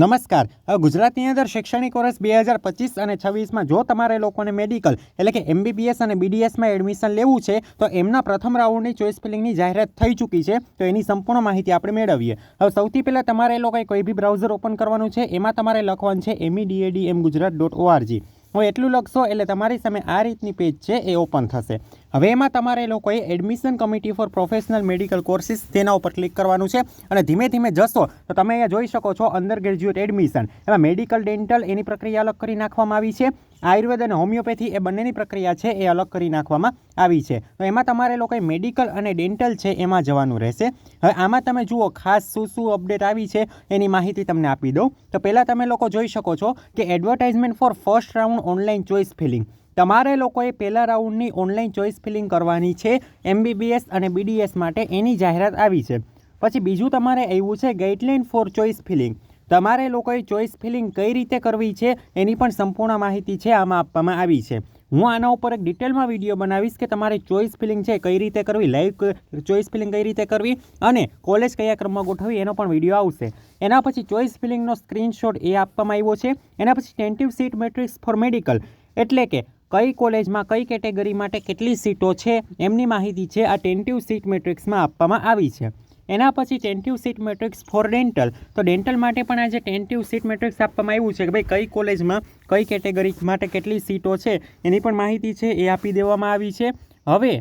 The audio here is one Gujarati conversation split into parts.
નમસ્કાર. ગુજરાતની અંદર શૈક્ષણિક વર્ષ બે હજાર પચીસ અને છવ્વીસમાં જો તમારે લોકોને મેડિકલ એટલે કે એમબીબીએસ અને બીડીએસમાં એડમિશન લેવું છે, તો એમના પ્રથમ રાઉન્ડની ચોઇસ ફિલિંગની જાહેરાત થઈ ચૂકી છે. તો એની સંપૂર્ણ માહિતી આપણે મેળવીએ. હવે સૌથી પહેલાં તમારે એ લોકોએ કોઈ બી બ્રાઉઝર ઓપન કરવાનું છે, એમાં તમારે લખવાનું છે MEDAD M Gujarat dot ORG હવે એટલું લખશો એટલે તમારી સામે આ રીતની પેજ છે, એ ઓપન થશે. હવે એમાં તમારે લોકોએ admission committee for professional medical courses તેના ઉપર ક્લિક કરવાનું છે અને ધીમે ધીમે જશો તો તમે અહીંયા જોઈ શકો છો અંડર ગ્રેજ્યુએટ એડમિશન એમાં મેડિકલ ડેન્ટલ એની પ્રક્રિયા અલગ કરી નાખવામાં આવી છે. આયુર્વેદ અને હોમિયોપેથી એ બંનેની પ્રક્રિયા છે એ અલગ કરી નાખવામાં આવી છે. તો એમાં તમારે લોકોએ મેડિકલ અને ડેન્ટલ છે એમાં જવાનું રહેશે. હવે આમાં તમે જુઓ ખાસ શું શું અપડેટ આવી છે એની માહિતી તમને આપી દઉં. તો પહેલાં તમે લોકો જોઈ શકો છો કે advertisement for first round online choice filling તમારે લોકોએ પહેલા રાઉન્ડની ઓનલાઈન ચોઇસ ફિલિંગ કરવાની છે, એમબીબીએસ અને બીડીએસ માટે એની જાહેરાત આવી છે. પછી બીજું તમારે આવ્યું છે ગાઈડલાઇન ફોર ચોઇસ ફિલિંગ. તમારે લોકોએ ચોઇસ ફિલિંગ કઈ રીતે કરવી છે, એની પણ સંપૂર્ણ માહિતી છે, આમાં આપવામાં આવી છે. હું આના ઉપર એક ડિટેલમાં વીડિયો બનાવીશ કે તમારે ચોઇસ ફિલિંગ છે કઈ રીતે કરવી, લાઈવ ચોઇસ ફિલિંગ કઈ રીતે કરવી અને કોલેજ કયા ક્રમમાં ગોઠવવી એનો પણ વીડિયો આવશે. એના પછી ચોઇસ ફિલિંગનો સ્ક્રીનશોટ એ આપવામાં આવ્યો છે. એના પછી tentative seat matrix for medical. એટલે કે કઈ કોલેજમાં કઈ કેટેગરી માટે કેટલી સીટો છે એમની માહિતી છે આ ટેન્ટિવ સીટ મેટ્રિક્સમાં આપવામાં આવી છે. એના પછી tentative seat matrix for dental. તો ડેન્ટલ માટે પણ આજે ટેન્ટિવ સીટ મેટ્રિક્સ આપવામાં આવ્યું છે કે ભાઈ કઈ કોલેજમાં કઈ કેટેગરી માટે કેટલી સીટો છે એની પણ માહિતી છે એ આપી દેવામાં આવી છે. હવે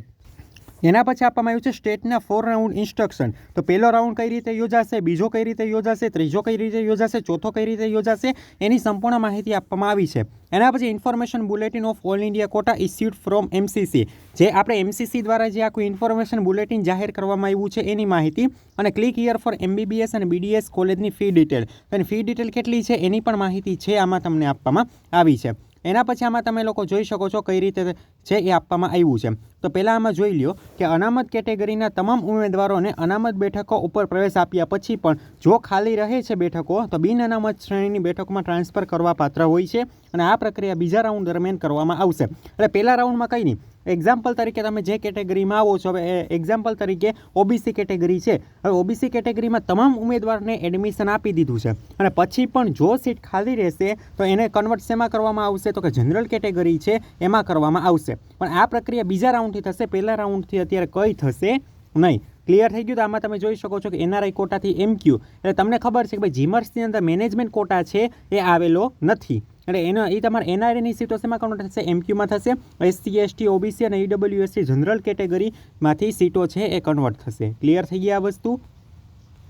એના પછી આપવામાં આવ્યું છે સ્ટેટના ફોર રાઉન્ડ ઇન્સ્ટ્રક્શન તો પહેલો રાઉન્ડ કઈ રીતે યોજાશે, બીજો કઈ રીતે યોજાશે, ત્રીજો કઈ રીતે યોજાશે, ચોથો કઈ રીતે યોજાશે, એની સંપૂર્ણ માહિતી આપવામાં આવી છે. એના પછી information bulletin of all India quota issued from MCC જે આપણે એમસીસી દ્વારા જે આખું ઇન્ફોર્મેશન બુલેટિન જાહેર કરવામાં આવ્યું છે એની માહિતી અને ક્લિક હિયર ફોર એમબીબીએસ અને બીડીએસ કોલેજની ફી ડિટેલ અને ફી ડિટેલ કેટલી છે એની પણ માહિતી છે આમાં તમને આપવામાં આવી છે. એના પછી આમાં તમે લોકો જોઈ શકો છો કઈ રીતે છે એ આપવામાં આવ્યું છે. તો પહેલાં આમાં જોઈ લ્યો કે અનામત કેટેગરીના તમામ ઉમેદવારોને અનામત બેઠકો ઉપર પ્રવેશ આપ્યા પછી પણ જો ખાલી રહે છે બેઠકો, તો બિન અનામત શ્રેણીની બેઠકોમાં ટ્રાન્સફર કરવા પાત્ર હોય છે અને આ પ્રક્રિયા બીજા રાઉન્ડ દરમિયાન કરવામાં આવશે. એટલે પહેલા રાઉન્ડમાં કંઈ નહીં. એક્ઝામ્પલ તરીકે તમે જે કેટેગરીમાં આવો છો, હવે એક્ઝામ્પલ તરીકે ઓબીસી કેટેગરી છે. હવે ઓબીસી કેટેગરીમાં તમામ ઉમેદવારને એડમિશન આપી દીધું છે. અને પછી પણ જો સીટ ખાલી રહેશે, તો એને કન્વર્ટ શેમાં કરવામાં આવશે? તો કે જનરલ કેટેગરી છે, એમાં કરવામાં આવશે. પણ આ પ્રક્રિયા બીજા રાઉન્ડથી થશે, પહેલા રાઉન્ડથી અત્યારે કંઈ થશે નહીં. ક્લિયર થઈ ગયું તો આમાં તમે જોઈ શકો છો કે એનઆરઆઈ કોટાથી એમ ક્યુ એટલે તમને ખબર છે કે ભાઈ જીમર્સની અંદર મેનેજમેન્ટ કોટા છે એ આવેલો નથી. એટલે એનો, એ તમારે એનઆરએની સીટો શેમાં કન્વર્ટ થશે? એમક્યુમાં થશે. એસસી એસટી ઓબીસી અને ઈડબ્લ્યુએસસી જનરલ કેટેગરીમાંથી સીટો છે એ કન્વર્ટ થશે. ક્લિયર થઈ ગઈ આ વસ્તુ?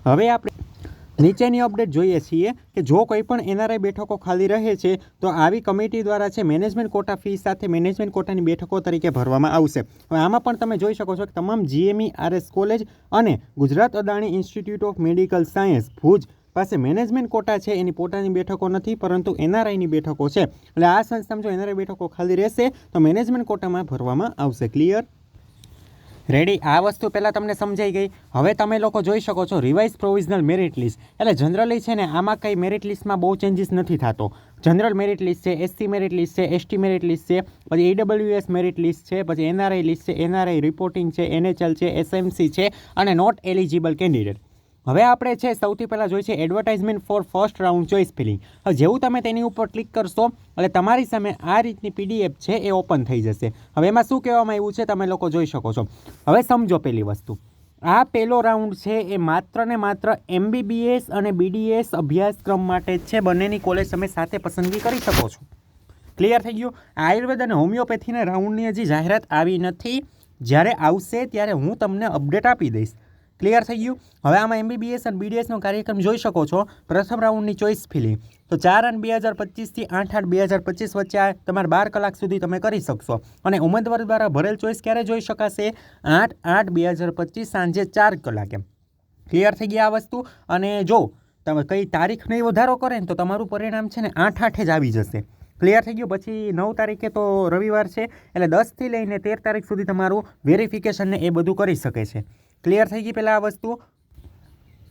હવે આપણે નીચેની અપડેટ જોઈએ છીએ કે જો કોઈ પણ એનઆરઆઈ બેઠકો ખાલી રહે છે, તો આવી કમિટી દ્વારા છે મેનેજમેન્ટ કોટા ફી સાથે મેનેજમેન્ટ કોટાની બેઠકો તરીકે ભરવામાં આવશે. હવે આમાં પણ તમે જોઈ શકો છો કે તમામ જીએમઈ, આરએસ કોલેજ અને Gujarat Adani institute of medical science Bhuj પાસે મેનેજમેન્ટ કોટા છે, એની પોતાની બેઠકો નથી, પરંતુ એનઆરઆઈની બેઠકો છે. એટલે આ સંસ્થામાં જો એનઆરઆઈ બેઠકો ખાલી રહેશે, તો મેનેજમેન્ટ કોટામાં ભરવામાં આવશે. ક્લિયર? રેડી? આ વસ્તુ પહેલાં તમને સમજાઈ ગઈ. હવે તમે લોકો જોઈ શકો છો રિવાઇઝ પ્રોવિઝનલ મેરિટ લિસ્ટ. એટલે જનરલી છે ને, આમાં કંઈ મેરિટ લિસ્ટમાં બહુ ચેન્જીસ નથી થતો. જનરલ મેરિટ લિસ્ટ છે, એસસી મેરિટ લિસ્ટ છે, એસટી મેરિટ લિસ્ટ છે, પછી એડબ્લ્યુએસ મેરિટ લિસ્ટ છે, પછી એનઆરઆઈ લિસ્ટ છે, એનઆરઆઈ રિપોર્ટિંગ છે, એનએચએલ છે, એસએમસી છે, અને નોટ એલિજિબલ કેન્ડિડેટ. હવે આપણે છે સૌથી પહેલાં જોઈ છે advertisement for first round choice filling હવે જેવું તમે તેની ઉપર ક્લિક કરશો, એટલે તમારી સામે આ રીતની પીડીએફ છે એ ઓપન થઈ જશે. હવે એમાં શું કહેવામાં આવ્યું છે તમે લોકો જોઈ શકો છો. હવે સમજો પહેલી વસ્તુ. આ પહેલો રાઉન્ડ છે એ માત્ર ને માત્ર એમબીબીએસ અને બીડીએસ અભ્યાસક્રમ માટે જ છે. બંનેની કોલેજ તમે સાથે પસંદગી કરી શકો છો. ક્લિયર થઈ ગયું? આયુર્વેદ અને હોમિયોપેથીના રાઉન્ડની હજી જાહેરાત આવી નથી. જ્યારે આવશે ત્યારે હું તમને અપડેટ આપી દઈશ. ક્લિયર થઈ ગયું? હવે આમાં એમબીબીએસ અને બીડીએસનો કાર્યક્રમ જોઈ શકો છો. પ્રથમ રાઉન્ડની ચોઈસ ફિલિંગ તો ચાર અને બે હજાર પચીસથી આઠ આઠ બે હજાર પચીસ વચ્ચે આ તમારે બાર કલાક સુધી તમે કરી શકશો. અને ઉમેદવાર દ્વારા ભરેલ ચોઇસ ક્યારે જોઈ શકાશે? આઠ આઠ બે હજાર પચીસ સાંજે ચાર કલાકે. ક્લિયર થઈ ગઈ આ વસ્તુ? અને જો તમે કઈ નહીં વધારો કરે ને તો તમારું પરિણામ છે ને આઠ આઠે જ આવી જશે. ક્લિયર થઈ ગયું? પછી નવ તારીખે તો રવિવાર છે. એટલે દસથી લઈને તેર તારીખ સુધી તમારું વેરિફિકેશન ને એ બધું કરી શકે છે. ક્લિયર થઈ ગઈ પહેલાં આ વસ્તુ?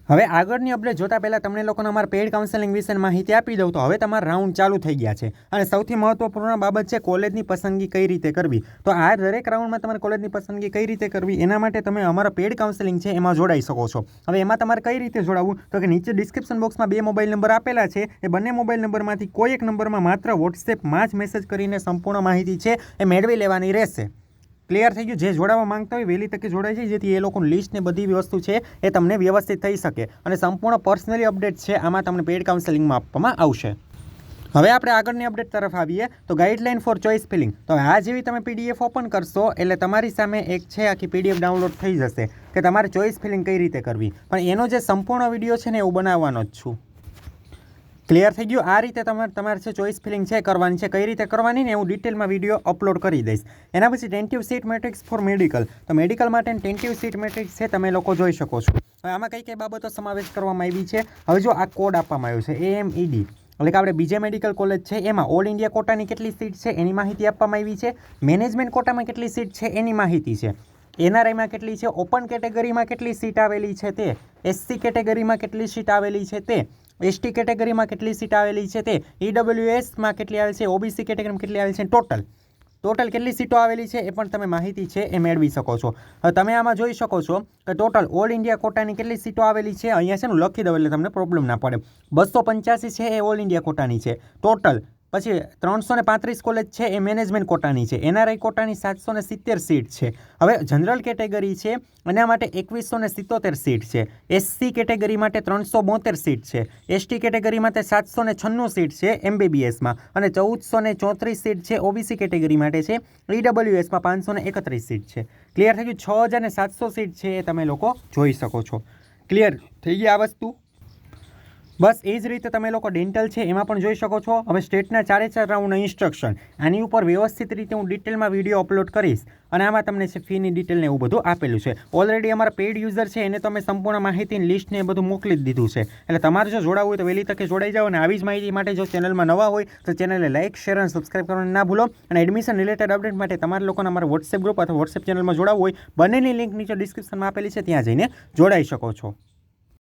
હવે આગળની અપડેટ જોતા પહેલાં તમને લોકોને અમારા પેઇડ કાઉન્સેલિંગ વિશે માહિતી આપી દઉં તો હવે તમારા રાઉન્ડ ચાલુ થઈ ગયા છે. અને સૌથી મહત્વપૂર્ણ બાબત છે કોલેજની પસંદગી કઈ રીતે કરવી? તો આ દરેક રાઉન્ડમાં તમારે કોલેજની પસંદગી કઈ રીતે કરવી? એના માટે તમે અમારા પેઇડ કાઉન્સેલિંગ છે એમાં જોડાઈ શકો છો. હવે એમાં તમારે કઈ રીતે જોડાવવું તો કે નીચે ડિસ્ક્રિપ્શન બોક્સમાં બે મોબાઈલ નંબર આપેલા છે. એ બંને મોબાઈલ નંબરમાંથી કોઈ એક નંબરમાં માત્ર વોટ્સએપમાં જ મેસેજ કરીને સંપૂર્ણ માહિતી છે એ મેળવી લેવાની રહેશે. ક્લિયર થઈ ગયું. જે જોડાવા માંગતા હોય વહેલી તકે જોડાઈ જાય. જેથી એ લોકોનું લિસ્ટ ને બધી વસ્તુ છે એ તમને વ્યવસ્થિત થઈ શકે. અને સંપૂર્ણ પર્સનલી અપડેટ છે. આમાં તમને પેઇડ કાઉન્સેલિંગમાં આપવામાં આવશે. હવે આપણે આગળની અપડેટ તરફ આવીએ. તો ગાઈડલાઇન ફોર ચોઇસ ફિલિંગ તો આ જેવી તમે પીડીએફ ઓપન કરશો, એટલે તમારી સામે એક છે, આખી પીડીએફ ડાઉનલોડ થઈ જશે કે તમારે ચોઇસ ફિલિંગ કઈ રીતે કરવી. પણ એનો જે સંપૂર્ણ વીડિયો છે ને એવું બનાવવાનો જ છું. ક્લિયર થઈ ગયું? આ રીતે તમારે તમારે છે ચોઇસ ફિલિંગ છે કરવાની છે. કઈ રીતે કરવાની ને હું ડિટેલમાં વીડિયો અપલોડ કરી દઈશ. એના પછી tentative seat matrix for medical તો મેડિકલ માટે ટેન્ટિવ સીટ મેટ્રિક્સ છે, તમે લોકો જોઈ શકો છો. હવે આમાં કઈ કઈ બાબતો સમાવેશ કરવામાં આવી છે? હવે જો આ કોડ આપવામાં આવ્યો છે એએમઈડી એટલે કે આપણે બીજે મેડિકલ કોલેજ છે, એમાં ઓલ ઇન્ડિયા કોટાની કેટલી સીટ છે, એની માહિતી આપવામાં આવી છે. મેનેજમેન્ટ કોટામાં કેટલી સીટ છે, એની માહિતી છે. એનઆરઆઈમાં કેટલી છે ઓપન કેટેગરીમાં કેટલી સીટ આવેલી છે તે એસસી કેટેગરીમાં કેટલી સીટ આવેલી છે તે એસટી કેટેગરીમાં કેટલી સીટ આવેલી છે તે? ઈડબ્લ્યુએસમાં કેટલી આવેલી છે? ઓબીસી કેટેગરીમાં કેટલી આવેલી છે? ટોટલ ટોટલ કેટલી સીટો આવેલી છે એ પણ તમે માહિતી છે એ મેળવી શકો છો. હવે તમે આમાં જોઈ શકો છો કે ટોટલ ઓલ ઇન્ડિયા કોટાની કેટલી સીટો આવેલી છે? અહીંયા છે ને લખી દઉં એટલે તમને પ્રોબ્લેમ ના પડે. બસો પંચ્યાસી છે એ ઓલ ઇન્ડિયા કોટાની છે. ટોટલ પછી ત્રણસો ને પાંત્રીસ કોલેજ છે, એ મેનેજમેન્ટ કોટાની છે. એનઆરઆઈ કોટાની સાતસો ને સિત્તેર સીટ છે. હવે જનરલ કેટેગરી છે, એના માટે એકવીસો ને સિત્તોતેર સીટ છે. એસસી કેટેગરી માટે ત્રણસો બોતેર સીટ છે. એસટી કેટેગરી માટે સાતસો ને છન્નું સીટ છે એમબીબીએસમાં અને ચૌદસો ને ચોત્રીસ સીટ છે ઓબીસી કેટેગરી માટે છે ઈડબ્લ્યુએસમાં પાંચસો ને એકત્રીસ સીટ છે. ક્લિયર થઈ ગયું? છ હજાર ને સાતસો સીટ છે, એ તમે લોકો જોઈ શકો છો. ક્લિયર થઈ ગઈ આ વસ્તુ? બસ એ જ રીતે તમે લોકો ડેન્ટલ છે, એમાં પણ જોઈ શકો છો. હવે સ્ટેટના ચારે ચાર રાઉન્ડના ઇન્સ્ટ્રક્શન આની ઉપર વ્યવસ્થિત રીતે હું ડિટેલમાં વીડિયો અપલોડ કરીશ. અને આમાં તમને છે ફીની ડિટેલ ને એવું બધું આપેલું છે. ઓલરેડી અમારા પેઇડ યુઝર છે, એને તમે સંપૂર્ણ માહિતીની લિસ્ટ ને એ બધું મોકલી દીધું છે. એટલે તમારે જો જોડાવું હોય તો વહેલી તકે જોડાઈ જાઓ અને આવી જ માહિતી માટે જો ચેનલમાં નવા હોય, તો ચેનલને લાઇક શેર અને સબસ્ક્રાઇબ કરવાનું ના ભૂલો. અને એડમિશન રિલેટેડ અપડેટ માટે તમારે લોકોને અમારા વોટ્સએપ ગ્રુપ અથવા વોટ્સએપ ચેનલમાં જોડાવું હોય, બંનેની લિંક નીચે ડિસ્ક્રિપ્શનમાં આપેલી છે, ત્યાં જઈને જોડાઈ શકો છો.